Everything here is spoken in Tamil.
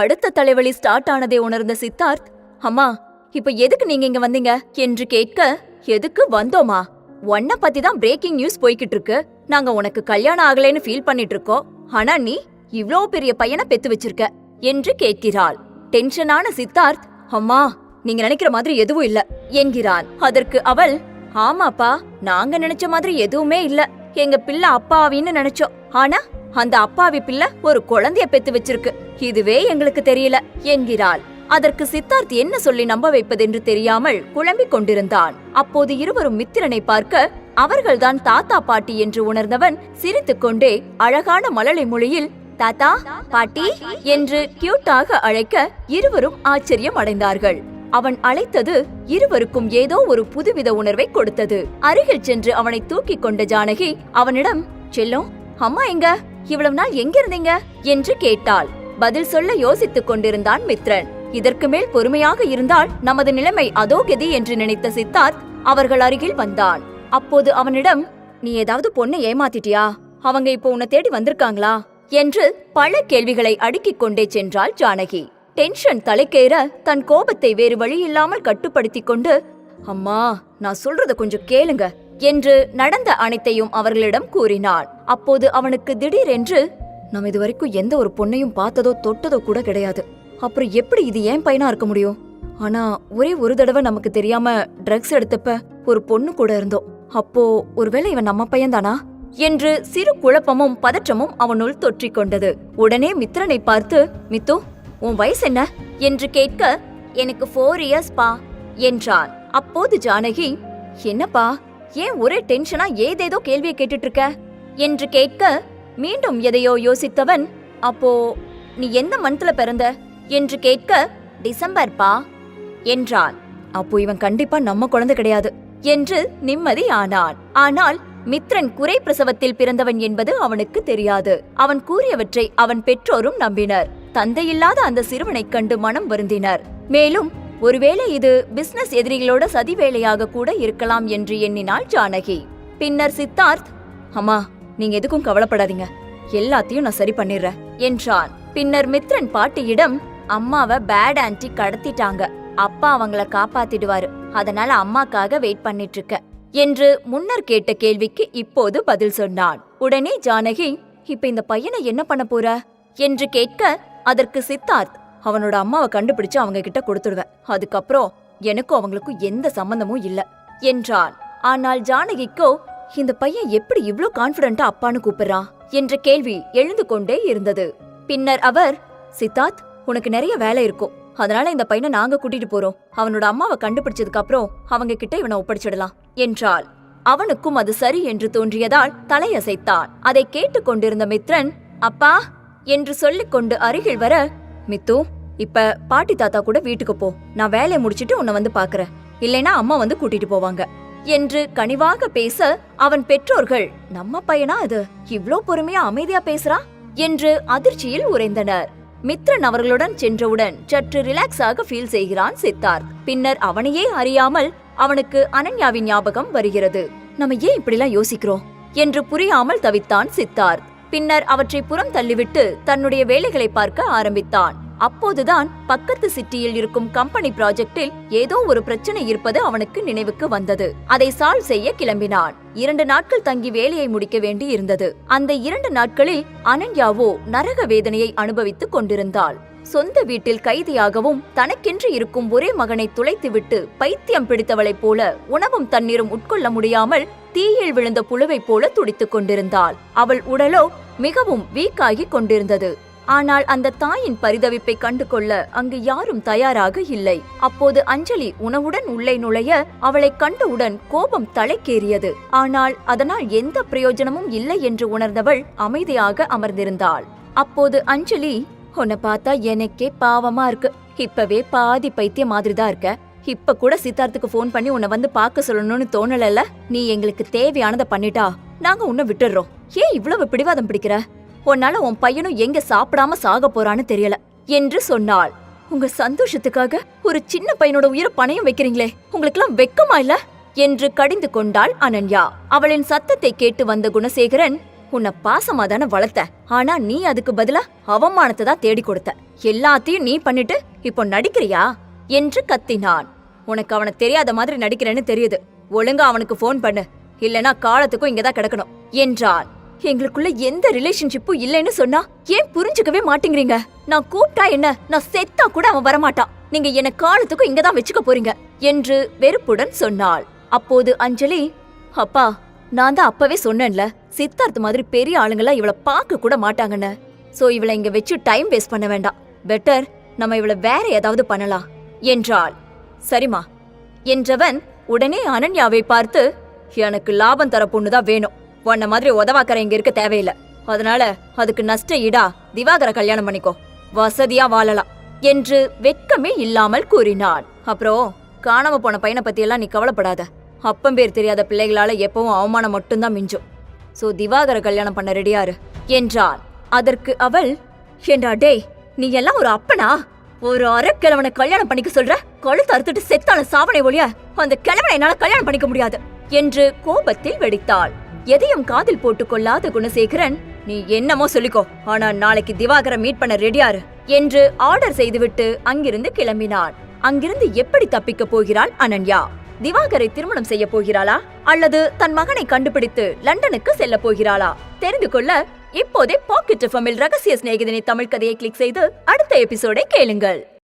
அடுத்த தலைவலி ஸ்டார்ட் ஆனதை உணர்ந்த சித்தார்த் அம்மா இப்ப எதுக்கு நீங்க இங்க வந்தீங்க? என்று கேட்க எதுக்கு வந்தோமா? உன்ன பத்தி தான் பிரேக்கிங் நியூஸ் போய்கிட்டு இருக்கு. நாங்க உனக்கு கல்யாணம் ஆகலைன்னு ஃபீல் பண்ணிட்டு இருக்கோம். ஆனா நீ இவ்ளோ பெரிய பையனை பெத்து வச்சிருக்க என்று கேட்கிறாள். டென்ஷனான சித்தார்த் அம்மா நீங்க நினைக்கிற மாதிரி எதுவும் இல்ல என்கிறான் அதற்கு அவள் ஆமாப்பா நாங்க நினைச்ச மாதிரி எதுவுமே இல்ல. எங்க பிள்ளை அப்பாவின்னு நினைச்சோம். ஆனா அந்த அப்பாவி பிள்ளை ஒரு குழந்தைய பெத்து வச்சிருக்கு. இதுவே எங்களுக்கு தெரியல என்கிறாள். அதற்கு சித்தார்த் என்ன சொல்லி நம்ப வைப்பதென்று தெரியாமல் குழம்பிக் கொண்டிருந்தான். அப்போது இருவரும் மித்திரனை பார்க்க அவர்கள்தான் தாத்தா பாட்டி என்று உணர்ந்தவன் சிரித்துக்கொண்டே அழகான மழலை மொழியில் தாத்தா பாட்டி என்று கியூட்டாக அழைக்க இருவரும் ஆச்சரியம் அடைந்தார்கள். அவன் அழைத்தது இருவருக்கும் ஏதோ ஒரு புதுவித உணர்வை கொடுத்தது. அருகில் சென்று அவனை தூக்கிக் கொண்ட ஜானகி அவனிடம் செல்லும் அம்மா எங்க? இவ்வளவு நாள் எங்க இருந்தீங்க என்று கேட்டாள். பதில் சொல்ல யோசித்துக் கொண்டிருந்தான் மித்ரன். இதற்கு மேல் பொறுமையாக இருந்தால் நமது நிலைமை அதோ கதி என்று நினைத்த சித்தார்த் அவர்கள் அருகில் வந்தான். அப்போது அவனிடம் நீ ஏதாவது பொண்ணை ஏமாத்திட்டியா? அவங்க இப்போ உன்னை தேடி வந்திருக்காங்களா? என்று பல கேள்விகளை அடுக்கிக் கொண்டே சென்றாள் ஜானகி. டென்ஷன் தலைக்கேற தன் கோபத்தை வேறு வழியில்லாமல் கட்டுப்படுத்திக் கொண்டு அம்மா நான் சொல்றத கொஞ்சம் கேளுங்க. என்று நடந்த அனைத்தையும் அவர்களிடம் கூறினான் அப்போது அவனுக்கு திடீரென்று நம்ம இதுவரைக்கும் எந்த ஒரு பொண்ணையும் பார்த்ததோ தொட்டதோ கூட கிடையாது. அப்புறம் எப்படி இது ஏன் பையனா இருக்க முடியும்? ஆனா ஒரே ஒரு தடவை நமக்கு தெரியாம ட்ரக்ஸ் எடுத்தப்ப ஒரு பொண்ணு கூட இருந்தோம். அப்போ ஒருவேளை இவன் நம்ம பையன்தானா? என்று சிறு குழப்பமும் பதற்றமும் அவனுள் தொற்றிக் கொண்டது. உடனே மித்ரனை பார்த்து மித்து உன் வயசு என்ன? என்று கேட்க எனக்கு ஃபோர் இயர்ஸ் பா என்றான். அப்போது ஜானகி என்னப்பா ஏன் ஒரே டென்ஷனா ஏதேதோ கேள்வியை கேட்டுட்டு இருக்க என்று கேட்க மீண்டும் எதையோ யோசித்தவன் அப்போ நீ எந்த மந்த்ல பிறந்த? என்று கேட்க டிசம்பர் பா என்றான். அப்போ இவன் கண்டிப்பா நம்ம குழந்தை கிடையாது என்று நிம்மதி ஆனான் ஆனால் மித்ரன் குறை பிரசவத்தில் பிறந்தவன் என்பது அவனுக்கு தெரியாது. அவன் கூறியவற்றை அவன் பெற்றோரும் நம்பினர். தந்தையில்லாத அந்த சிறுவனைக் கண்டு மனம் வருந்தினர். மேலும் ஒருவேளை இது பிசினஸ் எதிரிகளோட சதி வேலையாக கூட இருக்கலாம் என்று எண்ணினாள் ஜானகி. பின்னர் சித்தார்த் அம்மா நீங்க எதுக்கும் கவலைப்படாதீங்க. எல்லாத்தையும் நான் சரி பண்ணிடுறேன் என்றான். பின்னர் மித்ரன் பாட்டியிடம் அம்மாவை பேட் ஆன்ட்டி கடத்திட்டாங்க. அப்பா அவங்கள காப்பாத்திடுவாரு. அதனால அம்மாக்காக வெயிட் பண்ணிட்டு இருக்க என்று முன்னர் கேட்ட கேள்விக்கு இப்போது பதில் சொன்னான். உடனே ஜானகி இப்ப இந்த பையனை என்ன பண்ண போற? என்று கேட்க அதற்கு சித்தார்த் அவனோட அம்மாவை கண்டுபிடிச்சு அவங்க கிட்ட கொடுத்துடுவேன் அதுக்கப்புறம் எனக்கும் அவங்களுக்கும் எந்த சம்பந்தமும் இல்ல என்றான். ஆனால் ஜானகிக்கோ இந்த பையன் எப்படி இவ்ளோ கான்பிடண்டா அப்பான்னு கூப்பிடுறான்? என்ற கேள்வி எழுந்து கொண்டே இருந்தது. பின்னர் அவர் சித்தார்த் உனக்கு நிறைய வேலை இருக்கும். அதனால இந்த பையனை நாங்க கூட்டிட்டு போறோம். அவனோட அம்மாவை கண்டுபிடிச்சதுக்கு அப்புறம் அவங்க கிட்ட இவனை ஒப்படைச்சிடலாம் என்றாள். அவனுக்கும் அது சரி என்று தோன்றியதால் தலையசைத்தான். அதை கேட்டுக்கொண்டிருந்த மித்ரன் அப்பா என்று சொல்லிக்கொண்டு அருகில் வர மித்து இப்ப பாட்டி தாத்தா கூட வீட்டுக்கு போ. நான் வேலையை முடிச்சிட்டு உன்னை வந்து பாக்குறேன். இல்லைன்னா அம்மா வந்து கூட்டிட்டு போவாங்க. என்று கனிவாக பேச அவன் பெற்றோர்கள் நம்ம பையனா அது இவ்ளோ பொறுமையா அமைதியா பேசுறா? என்று அதிர்ச்சியில் உறைந்தனர். மித்ரன் அவர்களுடன் சென்றவுடன் சற்று ரிலாக்ஸாக ஃபீல் செய்கிறான் சித்தார்த். பின்னர் அவனையே அறியாமல் அவனுக்கு அனன்யாவின் ஞாபகம் வருகிறது. நம்ம ஏன் இப்படிலாம் யோசிக்கிறோம்? என்று புரியாமல் தவித்தான் சித்தார்த். பின்னர் அவற்றை புறம் தள்ளிவிட்டு தன்னுடைய வேலைகளை பார்க்க ஆரம்பித்தான். அப்போதுதான் பக்கத்து சிட்டியில் இருக்கும் கம்பெனி ப்ராஜெக்டில் ஏதோ ஒரு பிரச்சனை இருப்பது அவனுக்கு நினைவுக்கு வந்தது. அதை சால்வ் செய்ய கிளம்பினான். இரண்டு நாட்கள் தங்கி வேலையை முடிக்க வேண்டி இருந்தது. அந்த இரண்டு நாட்களில் அனன்யாவோ நரக வேதனையை அனுபவித்துக் கொண்டிருந்தாள். சொந்த வீட்டில் கைதியாகவும் தனக்கென்று இருக்கும் ஒரே மகனை துளைத்துவிட்டு பைத்தியம் பிடித்தவளைப் போல உணவும் தண்ணீரும் உட்கொள்ள முடியாமல் தீயில் விழுந்த புழுவைப் போல துடித்துக் கொண்டிருந்தாள். அவள் உடலோ மிகவும் வீக்காகிக் கொண்டிருந்தது. ஆனால் அந்த தாயின் பரிதவிப்பை கண்டு கொள்ள அங்கு யாரும் தயாராக இல்லை. அப்போது அஞ்சலி உணவுடன் உள்ளே நுழைய அவளை கண்டவுடன் கோபம் தலைக்கேறியது. ஆனால் அதனால் எந்த பிரயோஜனமும் இல்லை என்று உணர்ந்தவள் அமைதியாக அமர்ந்திருந்தாள். அப்போது அஞ்சலி உன்னை பார்த்தா எனக்கே பாவமா இருக்கு. இப்பவே பாதி பைத்தியம் மாதிரிதான் இருக்க. இப்ப கூட சித்தார்த்துக்கு ஃபோன் பண்ணி உன்னை வந்து பார்க்க சொல்லணும்னு தோணலல்ல நீ எங்களுக்கு தேவையானதை பண்ணிட்டா நாங்க உன்னை விட்டுடுறோம். ஏன் இவ்வளவு பிடிவாதம் பிடிக்கிற? உன்னால உன் பையனும் எங்க சாப்பிடாம சாக போறான்னு தெரியல. என்று சொன்னாள். உங்க சந்தோஷத்துக்காக ஒரு சின்ன பையனோட உயிரை பணையம் வைக்கிறீங்களே உங்களுக்கெல்லாம் வெக்கமா இல்ல? என்று கடிந்து கொண்டாள் அனன்யா. அவளின் சத்தத்தை கேட்டு வந்த குணசேகரன் உன்னை பாசமா தானே வளர்த்த ஆனா நீ அதுக்கு பதிலா அவமானத்தை தான் தேடி கொடுத்த. எல்லாத்தையும் நீ பண்ணிட்டு இப்போ நடிக்கிறியா? என்று கத்தினான். உனக்கு அவனை தெரியாத மாதிரி நடிக்கிறேன்னு தெரியுது. ஒழுங்கா அவனுக்கு ஃபோன் பண்ணு. இல்லனா காலத்துக்கும் இங்கதான் கிடக்கணும். என்றான் எங்களுக்குள்ள எந்த ரிலேஷன்ஷிப்பும் இல்லைன்னு சொன்னா ஏன் புரிஞ்சுக்கவே மாட்டேங்கிறீங்க? நான் கூப்பிட்டா என்ன? நான் செத்தா கூட அவன் வரமாட்டான். நீங்க என்ன காலத்துக்கும் இங்கதான் வச்சுக்க போறீங்க. என்று வெறுப்புடன் சொன்னாள். அப்போது அஞ்சலி அப்பா நான் தான் அப்பவே சொன்னேன்ல சித்தார்த் மாதிரி பெரிய ஆளுங்களா இவள பார்க்க கூட மாட்டாங்கன்னு. சோ இவளை இங்க வச்சு டைம் வேஸ்ட் பண்ண வேண்டாம். பெட்டர் நம்ம இவள வேற ஏதாவது பண்ணலாம். என்றாள். சரிம்மா. என்றவன் உடனே அனன்யாவை பார்த்து எனக்கு லாபம் தர பொண்ணுதான் வேணும். உன்ன மாதிரி உதவாக்கற இங்க இருக்க தேவையில்லை. அதனால அதுக்கு நஷ்ட ஈடா திவாகர கல்யாணம் பண்ணிக்கோ. வசதியா வாழலாம். என்று வெட்கமே இல்லாமல் கூறினான் அப்புறம் காணாம போன பையனை பத்தி எல்லாம் நீ கவலைப்படாத. அப்பம் பேர் தெரியாத பிள்ளைகளால எப்பவும் அவமானம் மட்டும்தான் மிஞ்சும். சோ திவாகர கல்யாணம் பண்ண ரெடியாரு. என்றான். அதற்கு அவள் என்றா டேய் நீ எல்லாம் ஒரு அப்பனா? ஒரு அரைக்கிழவனை கல்யாணம் பண்ணிக்க சொல்ற? கழுத்து அறுத்துட்டு செத்தான சாவனை ஒழிய அந்த கிழவனை என்னால கல்யாணம் பண்ணிக்க முடியாது என்று கோபத்தில் வெடித்தாள். எதையும் காதில் போட்டுக் கொள்ளாத குணசேகரன் நீ என்னமோ சொல்லிக்கோ ஆனா நாளைக்கு திவாகரை மீட் பண்ண ரெடியாரு என்று ஆர்டர் செய்துவிட்டு அங்கிருந்து கிளம்பினான் அங்கிருந்து எப்படி தப்பிக்க போகிறாள் அனன்யா? திவாகரை திருமணம் செய்ய போகிறாளா? அல்லது தன் மகனை கண்டுபிடித்து லண்டனுக்கு செல்ல போகிறாளா? தெரிந்து கொள்ள இப்போதே பாக்கெட் எஃப்எம்மில் ரகசிய சிநேகிதனை தமிழ் கதையை கிளிக் செய்து அடுத்த எபிசோடை கேளுங்கள்.